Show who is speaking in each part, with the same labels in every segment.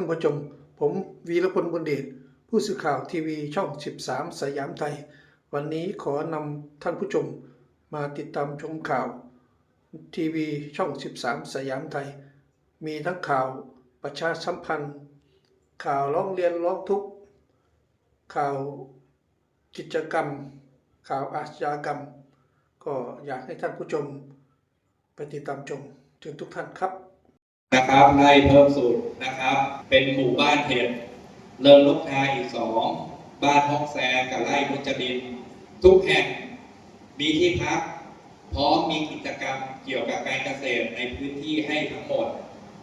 Speaker 1: ท่านผู้ชม ผมวีรพลบุญเดชผู้สื่อข่าวทีวีช่อง 13 สยามไทย วันนี้ขอนำท่านผู้ชมมาติดตามชมข่าว ทีวีช่อง 13 สยามไทย มีทั้งข่าวประชาสัมพันธ์ ข่าวร้องเรียนร้องทุกข์ข่าวกิจกรรม ข่าวอาชญากรรม ก็อยากให้ท่านผู้ชมไปติดตามชมถึงทุกท่านครับ
Speaker 2: นะครับไล่เพิ่มสูตรนะครับ เป็นหมู่บ้านเห็ดเริงลูกทายอีกสองบ้านห้องแซกับไร่มุจดิน ทุกแห่งมีที่พัก พร้อมมีกิจกรรมเกี่ยวกับการเกษตรในพื้นที่ให้ทั้งหมด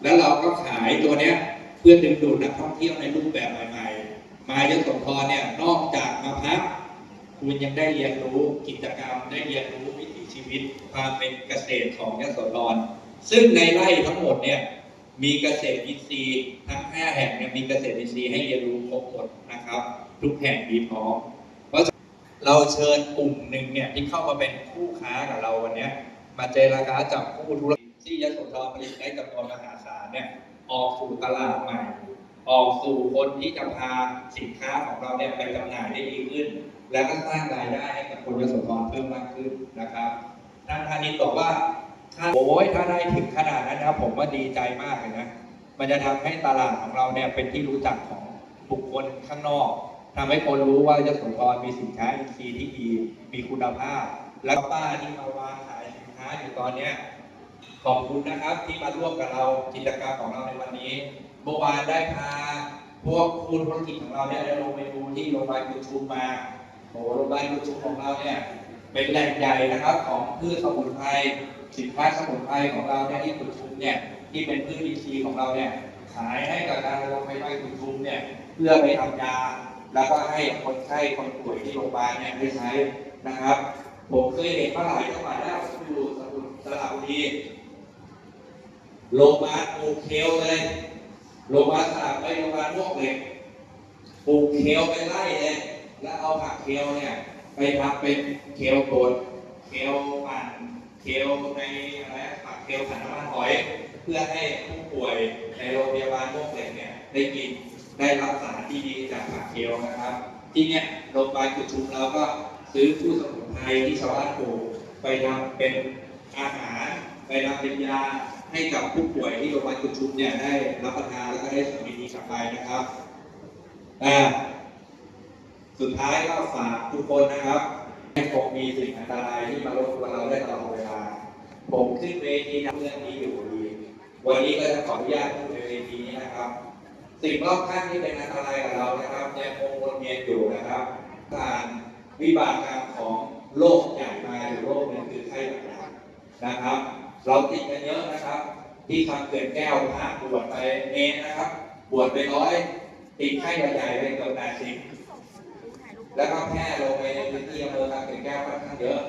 Speaker 2: แล้วเราก็ขายตัวเนี้ยเพื่อดึงดูดนักท่องเที่ยวในรูปแบบใหม่ๆ มายศพรเนี่ยนอกจากมาพักคุณยังได้เรียนรู้กิจกรรมได้เรียนรู้วิถีชีวิตความเป็นเกษตรของยโสธรซึ่งในไร่ทั้งหมดเนี่ย มีเกษตรอินทรีย์ทั้ง 5 แห่งเนี่ยมีเกษตรอินทรีย์ให้เรียนรู้ครบหมดนะครับ ทุกแห่งมีพร้อม เพราะเราเชิญกลุ่มหนึ่งเนี่ยที่เข้ามาเป็นคู่ค้ากับเราวันนี้มาเจรจาจับคู่ธุรกิจที่ยโสธรผลิตได้จำนวนมหาศาลเนี่ยออกสู่ตลาดใหม่ ออกสู่คนที่จะพาสินค้าของเราเนี่ยไปจำหน่ายได้ดีขึ้น และก็สร้างรายได้ให้กับคนยโสธรเพิ่มมากขึ้นนะครับท่านธานิตบอกว่า โอ้ยถ้าได้ถึงขนาดนั้นนะครับผมว่าดีใจมากเลยนะ มันจะทำให้ตลาดของเราเนี่ยเป็นที่รู้จักของบุคคลข้างนอกทำให้คนรู้ว่ายโสธรมีสินค้าอินทรีย์ที่ดีมีคุณภาพ แล้วป้าที่มาวางขายสินค้าอยู่ตอนเนี้ยขอบคุณนะครับที่มาร่วมกับเรากิจกรรมของเราในวันนี้เมื่อวานได้พาพวกคุณธุรกิจของเราเนี่ยได้ลงไปดูที่โรงพยาบาลกุชุมมาโอ้โหโรงพยาบาลกุชุมของเราเนี่ยเป็นแหล่งใหญ่นะครับของพืชสมุนไพร สินค้าสมุนไพรของเราเนี่ยที่กุชุมเนี่ยที่เป็นพืชอินทรีย์ของเราเนี่ยขายให้กับทางโรงพยาบาลกุชุมเนี่ยเพื่อไปทำยา แล้วก็ให้คนไข้คนป่วยที่โรงพยาบาลเนี่ยได้ใช้นะครับผมเคยเห็นมาหลายจังหวัดแล้วอยู่สมุทรสระบุรีโรงพยาบาลปลูกเคลเลยโรงพยาบาลสระไปโรงพยาบาลพวกเหล็กปลูกเคลไปไล่เลยแล้วเอาผักเคลเนี่ยไปทำเป็นเคลบดเคลปั่น เคลในอะไรผักเคลผัดน้ำมันหอย เพื่อให้ผู้ป่วยในโรงพยาบาลพวกเหล็กเนี่ยได้กินได้รับสารที่ดีจากผักเคลนะครับ ที่เนี่ยโรงพยาบาลกุชุมเราก็ซื้อผู้สมุนไพรที่ชาวบ้านปลูกไปทำเป็นอาหารไปทำเป็นยาให้กับผู้ป่วยที่โรงพยาบาลกุชุมเนี่ยได้รับประทานแล้วก็ได้สารดีกลับไปนะครับอ่าสุดท้ายก็ฝากทุกคนนะครับให้คงมีสิ่งอันตรายที่มารบกวนเราได้ตลอดเวลา ผมขึ้นเวทีทำเรื่องนี้อยู่ดีวันนี้ก็จะขออนุญาตพูดในเวทีนี้นะครับ สิ่งรอบข้างที่เป็นอันตรายกับเรานะครับยังคงวนเวียนอยู่นะครับ การวิบากกรรมของโรคใหญ่มาหรือโรคนึ่งคือไข้หวัดใหญ่นะครับ เราติดกันเยอะนะครับ ที่ทำเกิดแก้วผ่าบวชไปเมตรนะครับ บวชไปร้อยติดไข้หวัดใหญ่ไปเกือบแปดสิบแล้วก็แพร่ลงไปในพื้นที่อำเภอตากเกิดแก้วค่อนข้างเยอะ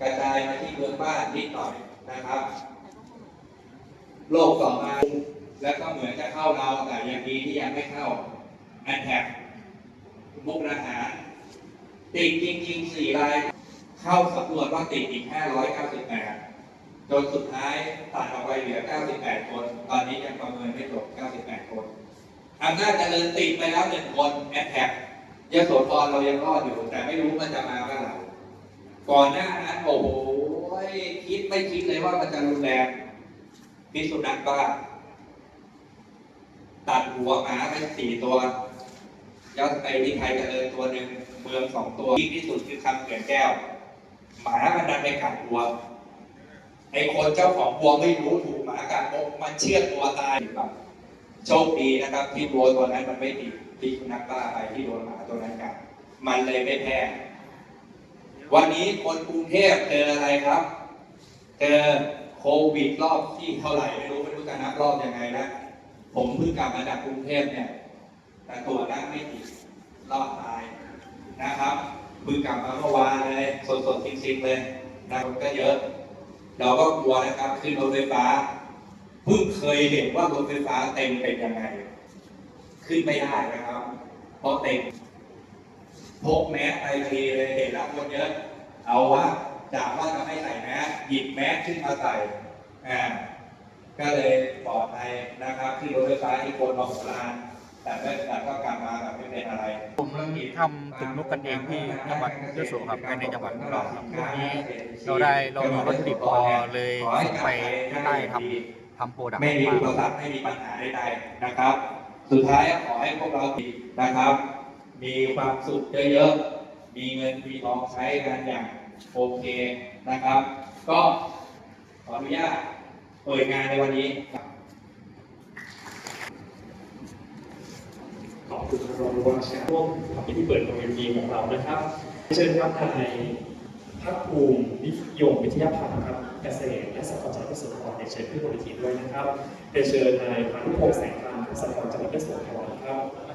Speaker 2: กระจายมาที่เมืองบ้านนิดหน่อย นะครับโรคต่อมาแล้วก็เหมือนจะเข้าเราแต่ยังดีที่ยังไม่เข้าแอนแท็กมุกดาหารติดจริงๆสี่ราย เข้าสำรวจว่าติดอีก 598 จนสุดท้ายตัดออกไปเหลือ 98 คน ตอนนี้ยังประเมินไม่จบ 98 คนอำนาจเจริญติดไปแล้วหนึ่งคนแอนแท็กยโสธรเรายังรอดอยู่ แต่ไม่รู้มันจะมาเมื่อไหร่ก่อนหน้านั้นโอ้โห ไม่คิดไม่คิดเลยว่ามันจะรุนแรงมีสุนัขบ้าตัดหัวหมาไปสี่ตัวย้อนไปที่ไทยเจริญตัวหนึ่งเมืองสองตัวที่ที่สุดคือคำเขื่อนแก้ว หมามันดันไปกัดวัวไอ้คนเจ้าของวัวไม่รู้ถูกหมากัดมันเชือดตัวตายแบบโชคดีนะครับ ที่วัวตัวนั้นมันไม่ติดที่สุนัขบ้าไปที่โดนหมาตัวนั้นกัดมันเลยไม่แพร่ วันนี้คนกรุงเทพเจออะไรครับ เจอโควิดรอบที่เท่าไหร่ไม่รู้ไม่รู้จะนับรอบยังไงนะผมเพิ่งกลับมาจากกรุงเทพเนี่ย แต่ตรวจแล้วไม่ติดรอดตายนะครับเพิ่งกลับมาเมื่อวานเลยสดๆจริงๆเลยนะคนก็เยอะ เราก็กลัวนะครับขึ้นรถไฟฟ้าเพิ่งเคยเห็นว่ารถไฟฟ้าเต็มเป็นยังไง ขึ้นไม่ได้นะครับ เพราะเต็ม พกแมสไปทีเลยเห็นแล้วคนเยอะ เอาว่าจากว่าจะไม่ใส่แมสหยิบแมสขึ้นมาใส่อ่า
Speaker 3: ก็เลยปลอดภัยนะครับ ที่รถไฟฟ้าที่โคนของสลานแต่ไม่แต่ก็กลับมาแบบไม่เป็นอะไร
Speaker 2: ผมทำตึกลุกกันเองที่จังหวัดยโสครับภายในจังหวัดของเราครับวันนี้เราได้เรามีวัตถุดิบพอเลยส่งไปใต้ทำทำโปรดักต์
Speaker 3: ไม่มี
Speaker 2: มา
Speaker 3: อุปสรรคไม่มีปัญหาใดๆนะครับ สุดท้ายขอให้พวกเรานะครับ มีความสุขเยอะๆ มีเงินมีทองใช้กันอย่างโอเคนะครับ ก็ขออนุญาตเปิดงานในวันนี้
Speaker 4: ขอบคุณรองว่าราชการร่วมทำพิธีเปิดบนเวทีของเรานะครับ เชิญครับนายภาคภูมินิยมวิทยาพันธ์ครับเกษตรและสหกรณ์จังหวัดยโสธรเรียนเชิญขึ้นบนเวทีด้วยนะครับเรียนเชิญนายพานุพงษ์แสงครามสหกรณ์จังหวัดยโสธรนะครับ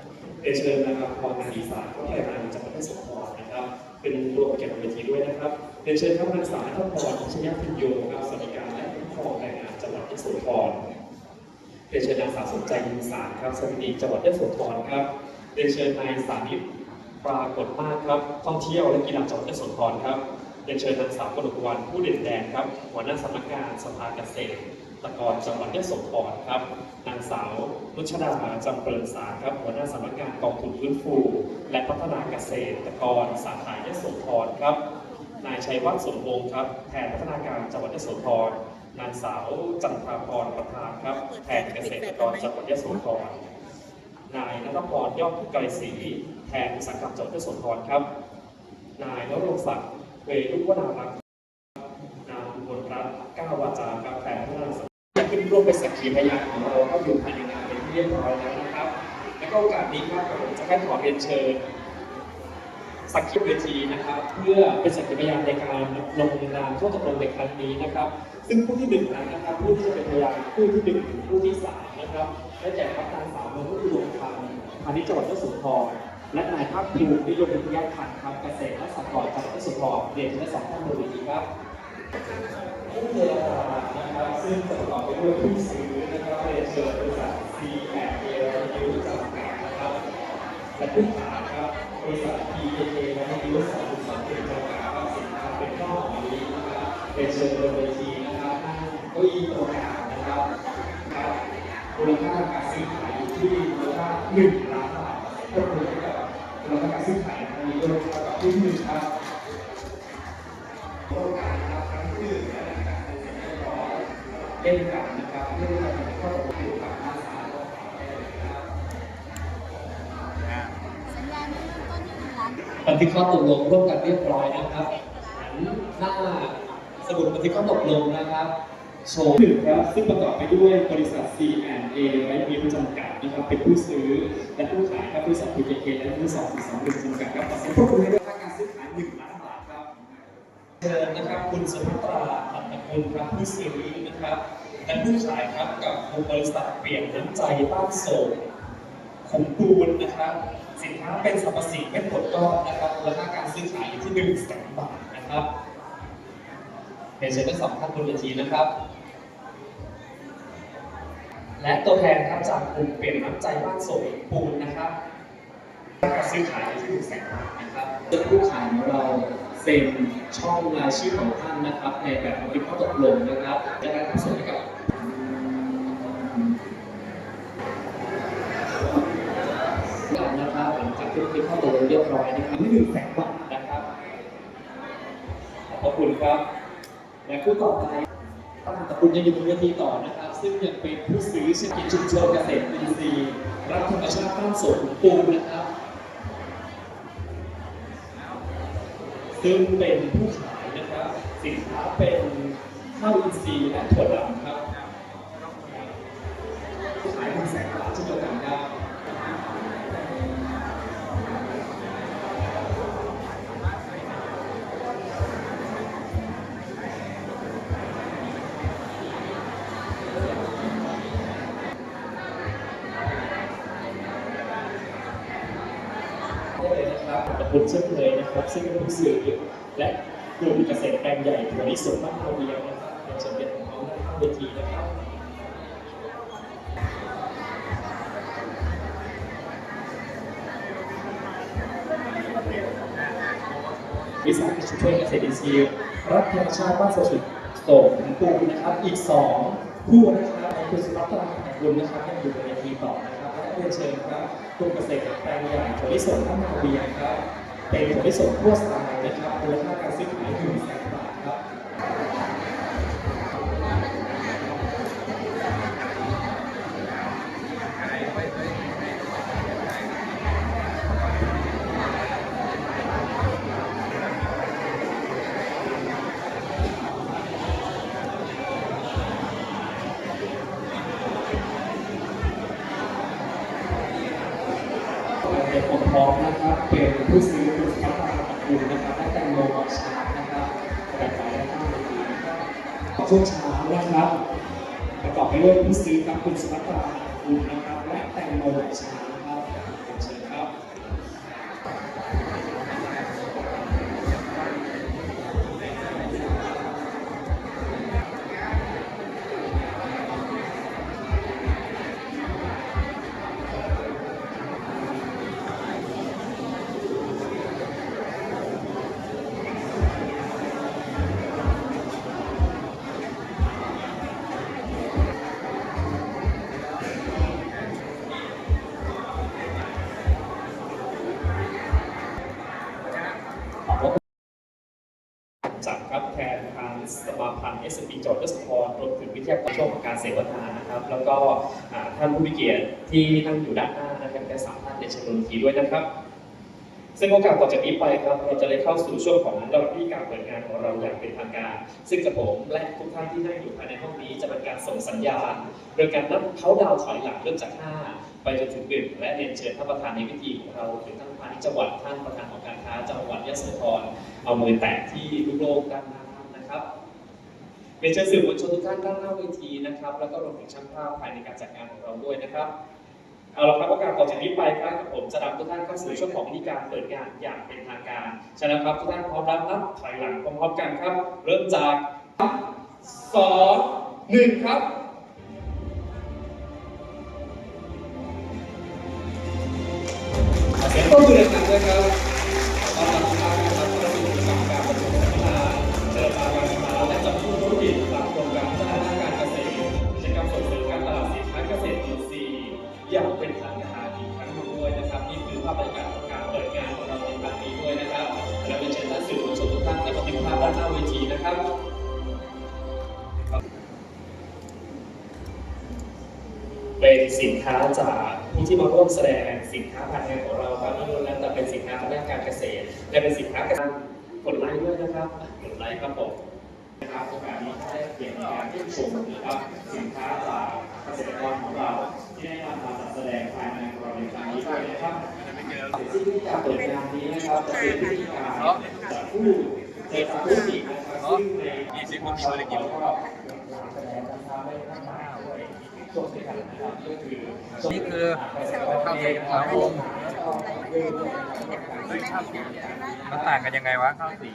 Speaker 4: รียนเชิญนะครับพรนาดีสารผู้แทนงานจังหวัดยโสธรนะครับ เป็นตัวประกียรติบนเวทีด้วยนะครับเรียนเชิญครับนางสาวนัทพรชยพิญโยครับสวัสดิการและคุ้มครองแรงงานจังหวัดยโสธรเรียนเชิญนางสาวสนใจยินสารครับสวัสดีจังหวัดยโสธรครับเรียนเชิญนายสานิตปรากฏมากครับท่องเที่ยวและกีฬาจังหวัดยโสธรครับเรียนเชิญนางสาวกนกวันผู้เด่นแดนครับหัวหน้าสำนักงานสภาเกษตร ตะกรจังหวัดยโสธรครับ นางสาวนุชดาจำเริญสารครับหัวหน้าสำนักงานกองทุนฟื้นฟู และพัฒนาเกษตรกรสาขายโสธรครับ นายชัยวัฒน์สมวงศ์ครับแทนพัฒนาการจังหวัดยโสธรนางสาวจันทราพรประธานครับแทนเกษตรกรจังหวัดยโสธรนายนัทพรยอดไกรศรีแทนอุตสาหกรรมจังหวัดยโสธรครับ นายนรงศักดิ์เวรุวนารักษ์นางอุบลรัตน์ก้าววาจาครับ ร่วมเป็นสักขีพยานของเราก็อยู่ภายในงานเป็นที่เรียบร้อยแล้วนะครับ และก็โอกาสนี้ครับผมจะให้ขอเรียนเชิญสักขีเวทีนะครับ เพื่อเป็นสักขีพยานในการลงนามข้อตกลงในครั้งนี้นะครับ ซึ่งผู้ที่หนึ่งนั้นนะครับผู้ที่จะเป็นพยานผู้ที่หนึ่งถึงผู้ที่สามนะครับได้แก่พระนางสาวเมืองอุดมธรรมพาณิชย์จังหวัดยโสธรและนายภาคภูมินิยมวิทยาพันครับเกษตรและสหกรณ์จังหวัดยโสธรเรียนเชิญทั้งสองท่านบนเวทีครับ ผู้เจรจานะครับซึ่งประกอบไปด้วยผู้ซื้อนะครับเรียนเชิญบริษัท C and A ยูจำกัดนะครับและผู้ขายครับบริษัท PKK และนิวสองสองเป็นจำกัดรับสินค้าเป็นข้าวหอมมะลินะครับเป็นเชิญบนเวทีนะครับนั่งเก้าอี้ตัวกลางนะครับครับมูลค่าการซื้อขายอยู่ที่มูลค่าหนึ่งล้านบาทก็คือกับมูลค่าการซื้อขายในนี้ด้วยกับที่หนึ่งครับ เช่นกันนะครับเพื่อที่จะเข้อตกลงอยู่กับอาสาบั
Speaker 5: นทึ
Speaker 4: กข้อตกลงร่วมกันเรียบร้อยนะครับหน้าสมุดบันทึกข้อตกลงนะครับโชว์หนึ่งครับซึ่งประกอบไปด้วยบริษัท C&A ไว้มีผู้จำกัดนะครับเป็นผู้ซื้อ และผู้ขายครับบริษัท PKK และบริษัท421จำกัดครับขอเสียงปรบมือให้ด้วยการซื้อขาย1ล้านบาทครับเชิญนะครับคุณสุภัตราอันตตคุณครับผู้ซื้อนะครับ และผู้ขายครับกับบริษัทเปลี่ยนน้ำใจบ้านโศกของปูนนะครับ สินค้าเป็นสรรพสิ่งเป็นผลก้อนนะครับมูลค่าการซื้อขายอยู่ที่1นึ่งแสนบาทนะครับเรียนเชิญทั้งสองท่านบนเวทีนะครับ และตัวแทนครับจากกลุ่มเปลี่ยนน้ำใจบ้านโสมปูนนะครับการซื้อขายอยู่ที่1นึ่งแสนบาทนะครับโดยผู้ขายของเราเซ็นช่องรายชื่อของท่านนะครับ ในแบบบันทึกข้อตกลงนะครับและการทำส่งให้กับ กัน นะครับหลังจากที่เข้าตกลงเรียบร้อยนะครับนี่หนึ่งแสนบาทนะครับขอบคุณครับและคู่ต่อไปแต่คุณยังอยู่บนเวทีต่อนะครับ ซึ่งยังเป็นผู้ซื้อเช่นกิจชุมชนเกษตรอินทรีย์รักธรรมชาติบ้านสวนปูนนะครับ ซึ่งเป็นผู้ขายนะครับ สินค้าเป็นข้าวอินทรีย์และถั่วดำ ซึ่งเสือและกลุ่มเกษตรแปลงใหญ่ถั่วลิสงบ้านเราเดียนะครับเป็นสมเด็จของเขานเวทีนะครับวิสาหกิจชุมชนเกษตรอินทรีย์รัฐธรรมชาติบ้านสถิตโสมถึงปูนะครับ อีกสองผู้นะครับคุณสุภัตราคุณนะครับยังอยู่ในเวทีต่อนะครับและเรียนเชิญครับกลุ่มเกษตรแปลงใหญ่ถั่วลิสงข้าวนาเบียร์ครับ เป็นถั่วลิสงทั่วสไตล์นะครับมูลค่าการซื้อขายหนึ่งแสนบาท ไปด้วยผู้ซื้อครับคุณสุภัทราคุณนะครับ และแตงโมออกชาร์ มาพันธ์ s อ p จอร์จสปอร์รวมถึงวิทยากรช่วงของการเสวนานะครับ แล้วก็ท่านผู้มีเกียรติที่นั่งอยู่ด้านหน้านะครับและสามท่านในเชิญบนเวทีด้วยนะครับ ซึ่งโอกาสต่อจากนี้ไปครับ เราจะได้เข้าสู่ช่วงของลำดับที่การเปิดงานของเราอย่างเป็นทางการ ซึ่งกับผมและทุกท่านที่นั่งอยู่ภายในห้องนี้ จะเป็นการส่งสัญญาณโดยการนับเขาดาวถอยหลังเริ่มจาก 5 ไปจนถึงหนึ่งและเรียนเชิญท่านประธานในพิธีของเราถึงท่านประธานจังหวัดท่านประธานของการค้าจังหวัดยะโสธรเอามือแตะที่ลูกโลกด้านหน้า เรียนเชิญสื่อมวลชนทุกท่านด้านหน้าเวทีนะครับ แล้วก็รวมถึงช่างภาพภายในการจัดงานของเราด้วยนะครับเอาละครับโอกาสต่อจากนี้ไปครับกับผมจะนำทุกท่านเข้าสู่ช่วงของพิธีการเปิดงานอย่างเป็นทางการฉะนั้นครับทุกท่านพร้อมรับนับถอยหลังพร้อมๆกันครับ เริ่มจากสองหนึ่งครับเสียงปรบมือดังๆด้วยครับาพบรรยากาศของการเปิดงานของเราในครั้งนี้ด้วยนะครับและเป็นเชิญท่านสื่อมวลชนทุกท่านและก็มีภาพด้านหน้าเวทีนะครับเป็นสินค้าจากผู้ที่มาร่วมแสดงสินค้าภายในของเราครับนี่ล้วนแล้วแต่เป็นสินค้าทางด้านการเกษตรและเป็นสินค้าการกดไลค์ด้วยนะครับกดไลค์ครับผมนะครับโอกาสนี้ได้เปลี่ยนการเยี่ชมนะครับสินค้าจากเกษตรกรของเราที่ได้นำมาจัดแสดงภายในของเราในครั้งนี้ด้วยนะครับ ซึ่งจะเปิดงานนี้นะครับจะเป็นพิธีการจัดผู้เจรจาธุรกิจนะครับซึ่งใน20คนที่ไม่ได้กินก็แสดงนะครับได้ทั้งหมดด้วย
Speaker 2: นี่คือข้าวสีขาววงมันต่างกันยังไงวะข้าวสี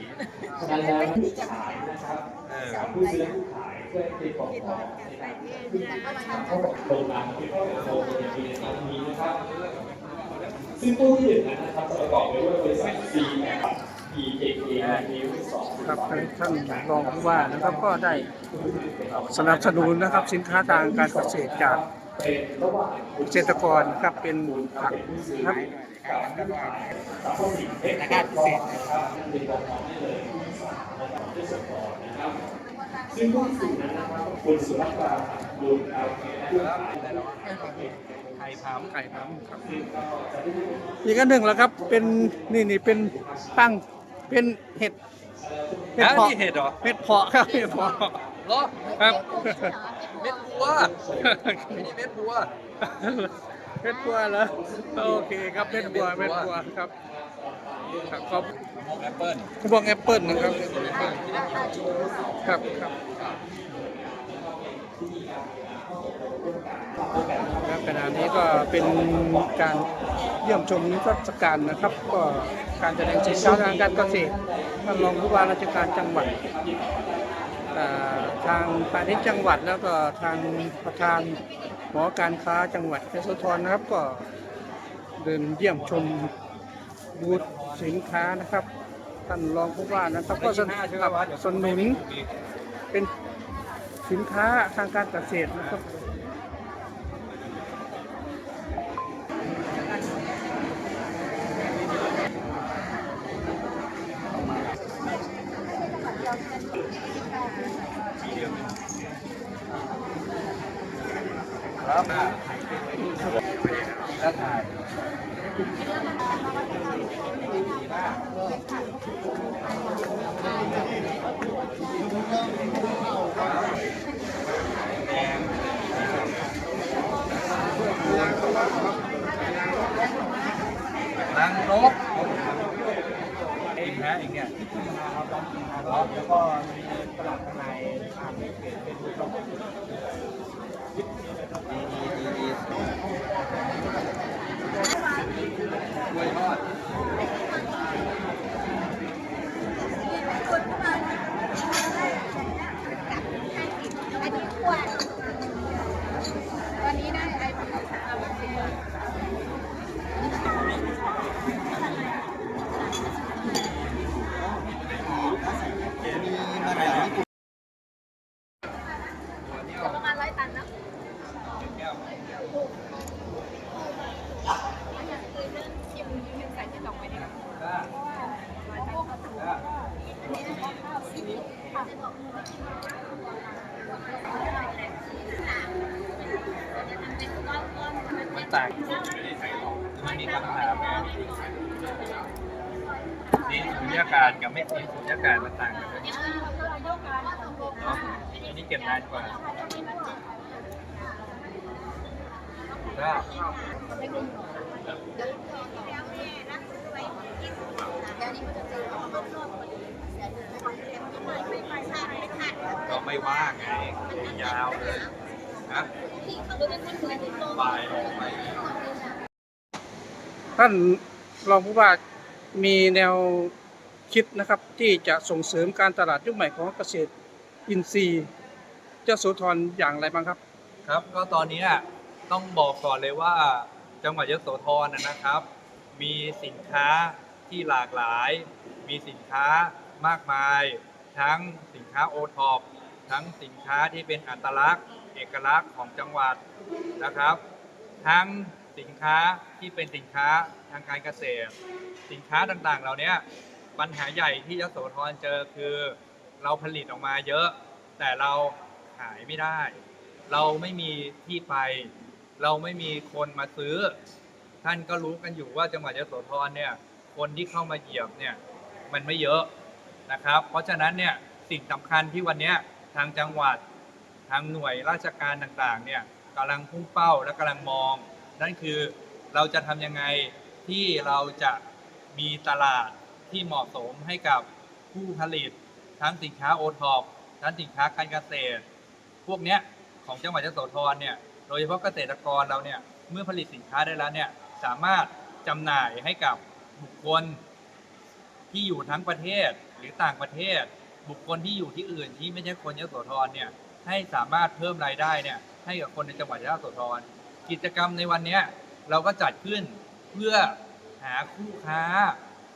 Speaker 4: ฉะนั้นแล้วผู้ขายนะครับ
Speaker 2: เออ
Speaker 4: กับผู้ซื้อและผู้ขายเพื่อเป็นของของในการที่เข้ากับโรงการที่เข้ากับโรงการในปีนี้นะครับ ซึ่งผู้ที่หนึ่งนะครับจะประกอบไปด้วยบริษัท C แอ PKK นิวสอง
Speaker 6: ครับท่านรองผู้ว่านะครับก็ได้สนับสนุนนะครับสินค้าทางการเกษตรจาก
Speaker 4: เก
Speaker 6: ษตรกรครับเป็นผักครับ
Speaker 4: กับผู้ขายกัการเกษตรนะครับการเลยที่สามนะครับด้วยส่วนต่อนะครับซึ่งผู้สี่นั้นนะครับคุณสุภัตราบุญครับผู้ขาย
Speaker 2: ไข่พามไข่พามครับ
Speaker 4: ซึ่งก็จะได้
Speaker 6: อีกอันหนึ่งแล้วครับ เป็นนี่นี่เป็นตั้งเป็นเห็ดเห็ด
Speaker 2: แล้ว
Speaker 6: เพาะ
Speaker 2: นี่เห็ดเหรอ
Speaker 6: เห็ดเพาะครับเห็ดเพาะ
Speaker 2: เหรอ
Speaker 6: ครับ
Speaker 2: เม็ดบัวไม่ใช่เม็ดบัว
Speaker 6: เม็ดบัวเหรอโอเคครับเม็ดบัวเม็ดบัวครับครับขอบ
Speaker 2: แอปเปิ้ล
Speaker 6: กระบองแอปเปิลนะครับครับครับ ครับขณะนี้ก็เป็นการเยี่ยมชมนิทรรศการนะครับ ก็การแสดงสินค้าทางการเกษตรท่านรองผู้ว่าราชการจังหวัดทางพาณิชย์จังหวัดแล้วก็ทางประธานหอการค้าจังหวัดยโสธรนะครับก็เดินเยี่ยมชมบูธสินค้านะครับท่านรองผู้ว่านะครับก็สนับสนุนเป็นสินค้าทางการเกษตรนะครับ
Speaker 2: นะอีกเนี่ยแล้วก็มีตลาดข้างในอ่านเพจเป็นช่องดีดีดีดีกล้วยทอด
Speaker 5: อันนี้ขวดวันนี้ได้อะไรบ้างเอามาเท
Speaker 2: มีมาจากญี่ปุ่น
Speaker 5: ประมาณร้อยตันนะชิมชิมใส่ที่ดอกไม้ดีกว่ามาจากอันนี้นะคะข้าวซีอิ๊วค่ะจะบอกว่ากินข้าวจะทำเป็นก้อนๆมัน
Speaker 2: มัน
Speaker 5: จะ
Speaker 2: ต่างมันมีคำถามไงนี่สุญญากาศกับไม่มีสุญญากาศมันต่างกัน เลยเนาะอันนี้เก็บนานกว่าก็ก็ไม่ว่างไงยาวเลยนะบ่ายไป
Speaker 6: ท่านรองผู้ว่ามีแนวคิดนะครับที่จะส่งเสริมการตลาดยุคใหม่ของเกษตรอินทรีย์ เจ้าโสธรอย่างไรบ้างครับ
Speaker 2: ครับ ก็ตอนนี้ต้องบอกก่อนเลยว่า จังหวัดยโสธรนะครับ มีสินค้าที่หลากหลาย มีสินค้ามากมาย ทั้งสินค้าโอท็อปทั้งสินค้าที่เป็นอัตลักษณ์ เอกลักษณ์ของจังหวัดนะครับ ทั้งสินค้าที่เป็นสินค้าทางการเกษตร สินค้าต่างๆ เหล่านี้ปัญหาใหญ่ที่ยโสธรเจอคือ เราผลิตออกมาเยอะ แต่เราายไม่ได้ เราไม่มีที่ไป เราไม่มีคนมาซื้อ ท่านก็รู้กันอยู่ว่าจังหวัดยโสธรเนี่ย คนที่เข้ามาเหยียบเนี่ยมันไม่เยอะนะครับ เพราะฉะนั้นเนี่ยสิ่งสำคัญที่วันนี้ทางจังหวัดทางหน่วยราชการต่างๆเนี่ยกำลังพุ่งเป้าและกำลังมอง นั่นคือเราจะทำยังไงที่เราจะมีตลาดที่เหมาะสมให้กับผู้ผลิต ทั้งสินค้าโอท็อปทั้งสินค้าการเกษตร พวกเนี้ยของจังหวัดยโสธรเนี่ยโดยเฉพาะเกษตรกรเราเนี่ยเมื่อผลิตสินค้าได้แล้วเนี่ยสามารถจำหน่ายให้กับบุคคลที่อยู่ทั้งประเทศหรือต่างประเทศ บุคคลที่อยู่ที่อื่นที่ไม่ใช่คนยโสธรเนี่ยให้สามารถเพิ่มรายได้เนี่ยให้กับคนในจังหวัดยโสธรกิจกรรมในวันนี้เราก็จัดขึ้นเพื่อหาคู่ค้า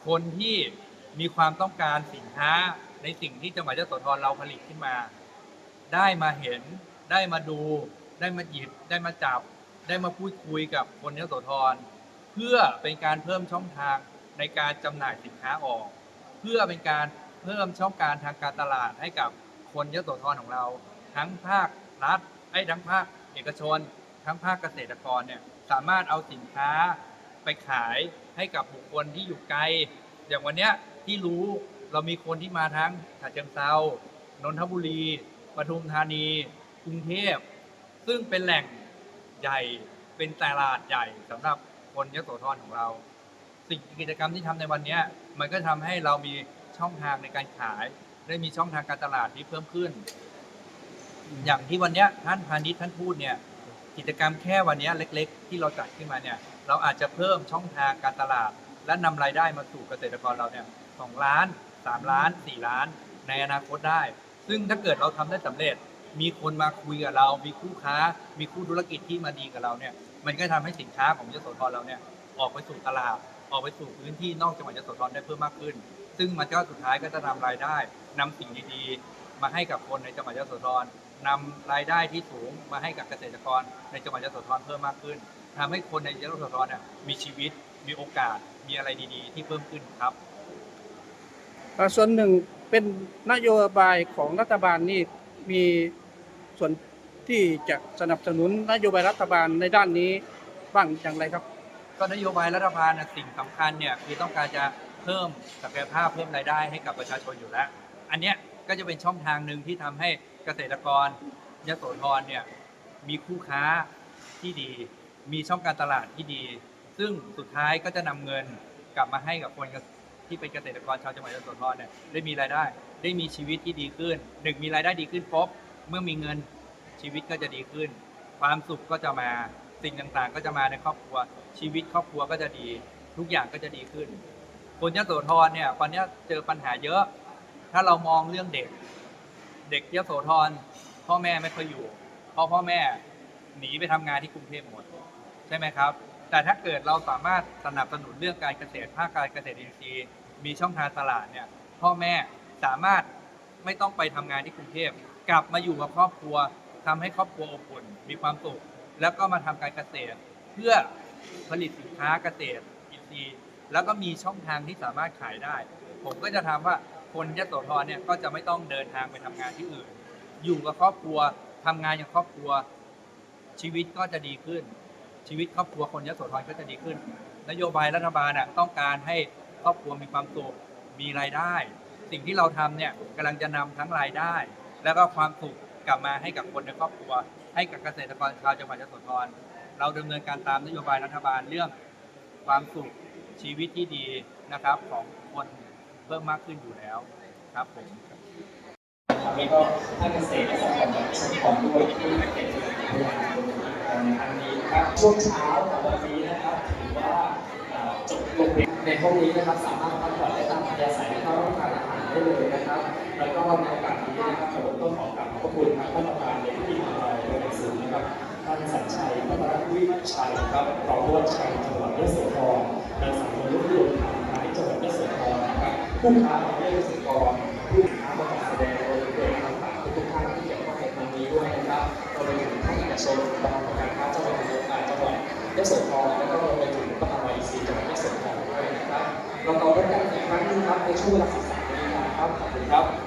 Speaker 2: คนที่มีความต้องการสินค้าในสิ่งที่จังหวัดยโสธรเราผลิตขึ้นมา ได้มาเห็น ได้มาดู ได้มาหยิบ ได้มาจับ ได้มาพูดคุยกับคนยโสธรเพื่อเป็นการเพิ่มช่องทางในการจำหน่ายสินค้าออก เพื่อเป็นการเพิ่มช่องการทางการตลาดให้กับคนยโสธรของเรา ทั้งภาครัฐไอ้ทั้งภาคเอกชน ทั้งภาคเกษตรกรเนี่ยสามารถเอาสินค้าไปขายให้กับบุคคลที่อยู่ไกล อย่างวันเนี้ยที่รู้เรามีคนที่มาทั้งฉะเชิงเซานนทบุรี ปทุมธานี กรุงเทพ ซึ่งเป็นแหล่งใหญ่ เป็นตลาดใหญ่สำหรับคนยโสธรของเรา สิ่งกิจกรรมที่ทำในวันนี้มันก็ทำให้เรามีช่องทางในการขาย ได้มีช่องทางการตลาดที่เพิ่มขึ้น อย่างที่วันนี้ท่านพาณิชย์ท่านพูดเนี่ย กิจกรรมแค่วันนี้เล็ก ๆ ที่เราจัดขึ้นมาเนี่ย เราอาจจะเพิ่มช่องทางการตลาด และนำรายได้มาสู่เกษตรกรเราเนี่ยสองล้านสามล้านสี่ล้าน ในอนาคตได้ ซึ่งถ้าเกิดเราทำได้สำเร็จ มีคนมาคุยกับเรา มีคู่ค้า มีคู่ธุรกิจที่มาดีกับเราเนี่ย มันก็ทำให้สินค้าของยโสธรเราเนี่ยออกไปสู่ตลาด ออกไปสู่พื้นที่นอกจังหวัดยโสธรได้เพิ่มมากขึ้น ซึ่งมันก็สุดท้ายก็จะนำรายได้นำสิ่งดีๆ มาให้กับคนในจังหวัดยโสธรนำรายได้ที่สูงมาให้กับเกษตรกรในจังหวัดยโสธรเพิ่มมากขึ้นทำให้คนในยโสธรเนี่ยมีชีวิต มีโอกาส มีอะไรดีๆ ที่เพิ่มขึ้นครับ
Speaker 6: ส่วนหนึ่ง เป็นนโยบายของรัฐบาลนี่มีส่วนที่จะสนับสนุนนโยบายรัฐบาลในด้านนี้บ้างอย่างไรครับ
Speaker 2: ก็นโยบายรัฐบาลนะสิ่งสำคัญเนี่ยคือต้องการจะเพิ่มศักยภาพเพิ่มรายได้ให้กับประชาชนอยู่แล้ว อันเนี้ยก็จะเป็นช่องทางหนึ่งที่ทำให้เกษตรกรยโสธรเนี่ยมีคู่ค้าที่ดี มีช่องการตลาดที่ดี ซึ่งสุดท้ายก็จะนำเงินกลับมาให้กับคน ที่เป็นเกษตรกรชาวจังหวัดยะโสธรเนี่ยได้มีรายได้ ได้มีชีวิตที่ดีขึ้นหนึ่งมีรายได้ดีขึ้นปุ๊บเมื่อมีเงินชีวิตก็จะดีขึ้น ความสุขก็จะมาสิ่งต่างๆ ก็จะมาในครอบครัว ชีวิตครอบครัวก็จะดี ทุกอย่างก็จะดีขึ้น คนยะโสธรเนี่ยตอนนี้เจอปัญหาเยอะ ถ้าเรามองเรื่องเด็ก เด็กยะโสธรพ่อแม่ไม่ค่อยอยู่ เพราะพ่อแม่หนีไปทำงานที่กรุงเทพหมด ใช่ไหมครับ แต่ถ้าเกิดเราสามารถสนับสนุนเรื่องการเกษตรภาคการเกษตรอินทรีย์มีช่องทางตลาดเนี่ยพ่อแม่สามารถไม่ต้องไปทำงานที่กรุงเทพกลับมาอยู่กับครอบครัวทำให้ครอบครัวอบอุ่นมีความสุขแล้วก็มาทำการเกษตร เพื่อผลิตสินค้าเกษตรอินทรีย์ แล้วก็มีช่องทางที่สามารถขายได้ ผมก็จะทำว่าคนยโสธรเนี่ยก็จะไม่ต้องเดินทางไปทำงานที่อื่น อยู่กับครอบครัวทำงานอย่างครอบครัวชีวิตก็จะดีขึ้น ชีวิตครอบครัวคนยโสธรก็จะดีขึ้น นโยบายรัฐบาลน่ะต้องการให้ครอบครัวมีความสุขมีรายได้ สิ่งที่เราทำเนี่ยกำลังจะนำทั้งรายได้ แล้วก็ความสุขกลับมาให้กับคนในครอบครัว ให้กับเกษตรกรชาวจังหวัดยโสธรเราดำเนินการตามนโยบายรัฐบาลเรื่องความสุขชีวิตที่ดีนะครับของคนเพิ่มมากขึ้นอยู่แล้วครับผม
Speaker 4: แล้วก็ภาคเกษตรสหกรณ์สหกรณ์ด้วยที่เป็น พยานในครั้งนี้นะครับช่วงเช้าของวันนี้นะครับถือว่าเอ่อจบลงในห้องนี้นะครับสามารถพักผ่อนได้ตามอัธยาศัยและเข้ารับประทานอาหารได้เลยนะครับ แล้วก็ในโอกาสนี้นะครับผมต้องขอกราบขอบพระคุณทางท่านประธานในพิธีของเราในวันสูงนะครับท่านสัญชัยพัฒนวิชัยครับรองผู้ว่าราชการจังหวัดยโสธรนางสาวรุ่งเรืองธรรมนายจังหวัดยโสธรนะครับผู้ค้าของเกษตรกรผู้ค้ามาจัดแสดงโดยเด็กต่างๆทุกท่านที่เกี่ยวข้องในครั้งนี้ด้วยนะครับรวมไปถึงท่านเอกชนกองการค้าจังหวัดยโสธรจังหวัดย โสธรแล้วก็ลงไปถึงปตทอีซีจังหวัดยโสธรด้วยนะครับเราต่อกันอีกครั้งนึงครับในช่วงเวลาสิบสามนาฬิกาครับขอบคุณครับ